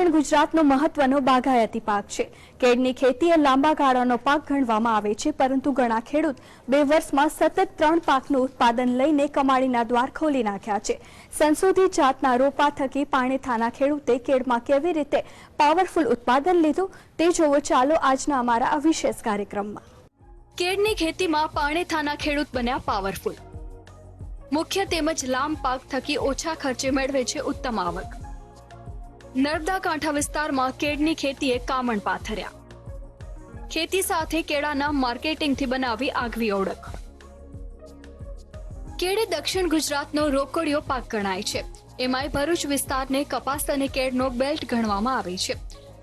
દક્ષિણ ગુજરાતનો મહત્વનો બાગાયતી પાક છે. કેળની ખેતી એ લાંબા ગાળાનો પાક ગણવામાં આવે છે, પરંતુ ઘણા ખેડૂત બે વર્ષમાં સતત ત્રણ પાકનું ઉત્પાદન લઈને કમાણીના દ્વાર ખોલી નાખ્યા છે. સંશોધિત જાતના રોપા થકી પાણીથાના ખેડૂતે કેળમાં કેવી રીતે પાવરફુલ ઉત્પાદન લીધું તે જોવો ચાલો આજના અમારા આ વિશેષ કાર્યક્રમમાં. કેળની ખેતીમાં પાણીથાના ખેડૂત બન્યા પાવરફુલ. મુખ્ય તેમજ લાંબ પાક થકી ઓછા ખર્ચે મેળવે છે ઉત્તમ આવક. નર્મદા કાંઠા વિસ્તારમાં કેળની ખેતીએ કામણ પાથર્યા. ખેતી સાથે કેળાના માર્કેટિંગથી બનાવી આગવી ઓળખ. કેળે દક્ષિણ ગુજરાતનો રોકડિયો પાક ગણાય છે. એમાંય ભરૂચ વિસ્તારને કપાસ અને કેળનો બેલ્ટ ગણવામાં આવે છે.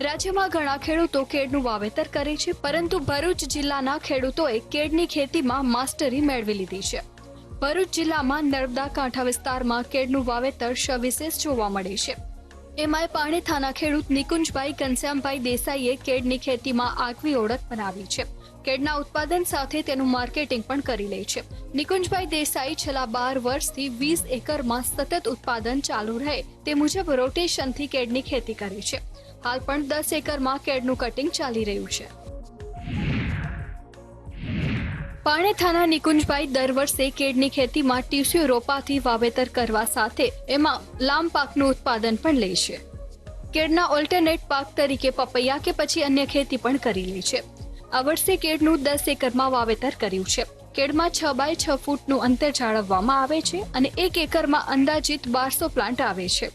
રાજ્યમાં ઘણા ખેડૂતો કેળનું વાવેતર કરે છે, પરંતુ ભરૂચ જિલ્લાના ખેડૂતોએ કેળની ખેતીમાં માસ્ટરી મેળવી લીધી છે. ભરૂચ જિલ્લામાં નર્મદા કાંઠા વિસ્તારમાં કેળનું વાવેતર સવિશેષ જોવા મળે છે. એમાંય પાણીથાના ખેડૂત નિકુંજભાઈ ઘનશ્યામભાઈ દેસાઈએ કેડની ખેતીમાં આગવી ઓળખ બનાવી છે. કેડના ઉત્પાદન સાથે તેનું માર્કેટિંગ પણ કરી લે છે. નિકુંજભાઈ દેસાઈ છેલ્લા બાર વર્ષથી વીસ એકરમાં સતત ઉત્પાદન ચાલુ રહે તે મુજબ રોટેશનથી કેડની ખેતી કરે છે. હાલ પણ દસ એકરમાં કેડનું કટિંગ ચાલી રહ્યું છે. પાણેથાના નિકુંજભાઈ દર વર્ષે કેળની ખેતીમાં ટીસ્યુ રોપાથી વાવેતર કરવા સાથે એમાં લાંબ પાકનું ઉત્પાદન પણ લે છે. કેળના ઓલ્ટરનેટ પાક તરીકે પપૈયા કે પછી અન્ય ખેતી પણ કરી લે છે. આ વર્ષે કેળનું દસ એકરમાં વાવેતર કર્યું છે. કેળમાં છ બાય છ ફૂટનું અંતર જાળવવામાં આવે છે અને એક એકરમાં અંદાજિત બારસો પ્લાન્ટ આવે છે.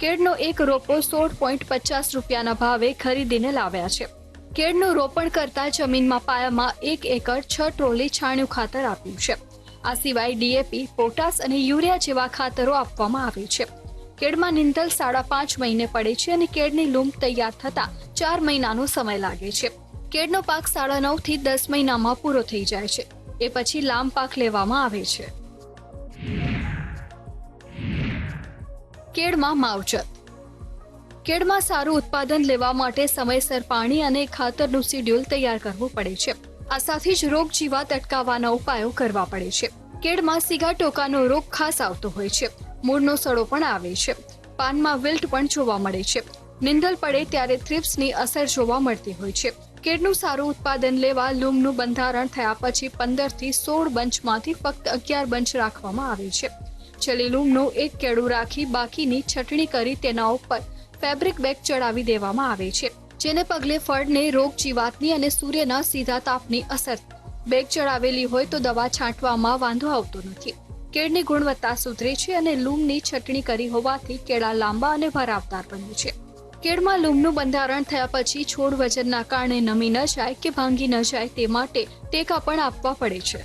કેળનો એક રોપો સોળ પોઈન્ટ પચાસ રૂપિયાના ભાવે ખરીદીને લાવ્યા છે. કેળનું રોપણ કરતા જમીનમાં પાયામાં એક એકર છ ટ્રોલી છાણિયું ખાતર આપ્યું છે. આ સિવાય ડીએપી પોટાસ અને યુરિયા જેવા ખાતરો આપવામાં આવે છે. કેળમાં નિંદલ સાડા પાંચ મહિને પડે છે અને કેળની લૂમ તૈયાર થતા ચાર મહિનાનો સમય લાગે છે. કેળનો પાક સાડા નવથી દસ મહિનામાં પૂરો થઈ જાય છે. એ પછી લાંબ પાક લેવામાં આવે છે. કેળમાં માવજત કેળમાં સારું ઉત્પાદન લેવા માટે સમયસર પાણી અને ખાતરનું શિડ્યુલ તૈયાર કરવું પડે છે. આ સાથે જ રોગ જીવાત અટકાવવાના ઉપાયો કરવા પડે છે. કેળમાં સીગા ટોકાનો રોગ ખાસ આવતો હોય છે. મૂળનો સડો પણ આવે છે. પાનમાં વિલ્ટ પણ જોવા મળે છે. નિંદલ પડે ત્યારે થ્રિપ્સની અસર જોવા મળતી હોય છે. કેળનું સારું ઉત્પાદન લેવા લૂમનું બંધારણ થયા પછી પંદરથી સોળ બંચમાંથી ફક્ત અગિયાર બંચ રાખવામાં આવે છે. છેલ્લી લૂમનું એક કેળું રાખી બાકીની છટણી કરી તેના ઉપર ફેબ્રિક બેગ ચડાવી દેવામાં આવે છે, જેને પગલે ફળને રોગ જીવાતની અને સૂર્યના સીધા તાપની અસર. બેગ ચડાવેલી હોય તો દવા છાંટવામાં વાંધો આવતો નથી. કેળની ગુણવત્તા સુધરે છે અને લૂમની છટણી કરી હોવાથી કેળા લાંબા અને ભરાવદાર બને છે. કેળમાં લૂમનું બંધારણ થયા પછી છોડ વજનના કારણે નમી ન જાય કે ભાંગી ન જાય તે માટે ટેકા પણ આપવા પડે છે.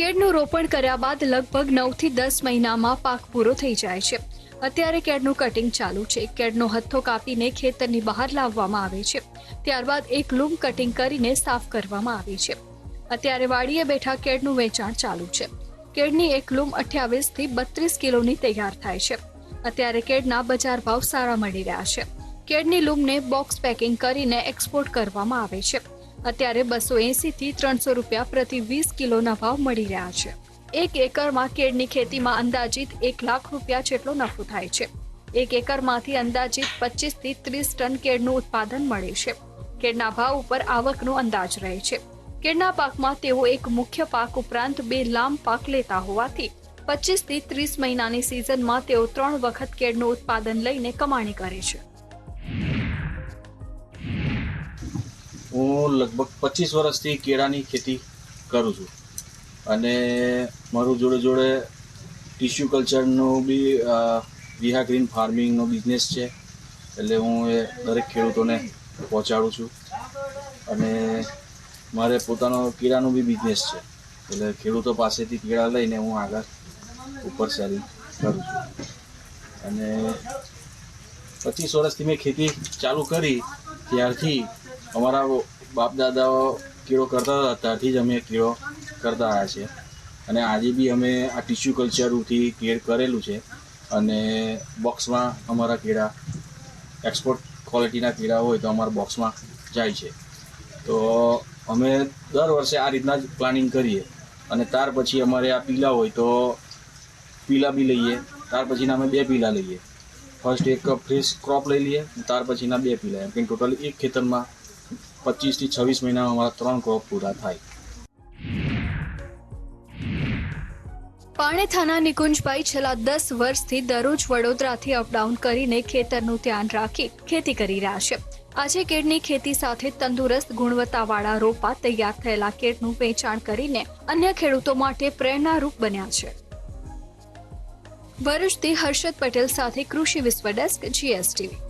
કેળનું રોપણ કર્યા બાદ લગભગ નવથી દસ મહિનામાં પાક પૂરો થઈ જાય છે. અત્યારે કેળનું કટિંગ ચાલુ છે. કેળનો હથ્થો કાપીને ખેતરની બહાર લાવવામાં આવે છે. ત્યારબાદ એક લૂમ કટિંગ કરીને સાફ કરવામાં આવે છે. અત્યારે વાડીએ બેઠા કેળનું વેચાણ ચાલુ છે. કેળની એક લૂમ અઠ્યાવીસથી બત્રીસ કિલોની તૈયાર થાય છે. અત્યારે કેળના બજાર ભાવ સારા મળી રહ્યા છે. કેળની લૂમને બોક્સ પેકિંગ કરીને એક્સપોર્ટ કરવામાં આવે છે. અત્યારે બસો એસી થી ત્રણસો રૂપિયા પ્રતિ વીસ કિલોના ભાવ મળી રહ્યા છે. એક એકરમાં કેળની ખેતીમાં અંદાજિત એક લાખ રૂપિયા જેટલો નફો થાય છે. એક એકરમાંથી અંદાજિત પચીસથી ત્રીસ ટન કેળનું ઉત્પાદન મળે છે. કેળના ભાવ ઉપર આવકનો અંદાજ રહે છે. કેળના પાકમાં તેઓ એક મુખ્ય પાક ઉપરાંત બે લાંબ પાક લેતા હોવાથી પચીસથી ત્રીસ મહિનાની સિઝનમાં તેઓ ત્રણ વખત કેળનું ઉત્પાદન લઈને કમાણી કરે છે. હું લગભગ પચીસ વર્ષથી કેળાની ખેતી કરું છું. અને મારું જોડે જોડે ટિશ્યુ કલ્ચરનું બી વિહા ગ્રીન ફાર્મિંગનો બિઝનેસ છે. એટલે હું એ દરેક ખેડૂતોને પહોંચાડું છું. અને મારે પોતાનો કેળાનો બી બિઝનેસ છે. એટલે ખેડૂતો પાસેથી કેળા લઈને હું આગળ ઉપર સેલિંગ કરું છું. અને પચીસ વર્ષથી મેં ખેતી ચાલુ કરી. ત્યારથી અમારા બાપ દાદાઓ કેળો કરતા હતા, ત્યારથી જ અમે કેળો કરતા આવ્યા છીએ અને આજે બી અમે આ ટિશ્યુ કલ્ચરથી કેર કરેલું છે. અને બોક્સમાં અમારા કેળા એક્સપોર્ટ ક્વોલિટીના કેળા હોય તો અમારા બોક્સમાં જાય છે. તો અમે દર વર્ષે આ રીતના જ પ્લાનિંગ કરીએ. અને ત્યાર પછી અમારે આ પીલા હોય તો પીલા બી લઈએ. ત્યાર પછીના અમે બે પીલા લઈએ. ફર્સ્ટ એક ફ્રેશ ક્રોપ લઈ લઈએ, ત્યાર પછીના બે પીલા. એમ કે ટોટલ એક ખેતરમાં પચીસથી છવ્વીસ મહિનામાં અમારા ત્રણ ક્રોપ પૂરા થાય. પાણેથાના નિકુંજભાઈ છેલ્લા દસ વર્ષથી દરરોજ વડોદરાથી અપડાઉન કરીને ખેતરનું ધ્યાન રાખી ખેતી કરી રહ્યા છે. આજે કેળની ખેતી સાથે તંદુરસ્ત ગુણવત્તાવાળા રોપા તૈયાર થયેલા કેળનું વેચાણ કરીને અન્ય ખેડૂતો માટે પ્રેરણારૂપ બન્યા છે. ભરૂચથી હર્ષદ પટેલ સાથે કૃષિ વિશ્વ ડેસ્ક જીએસટીવી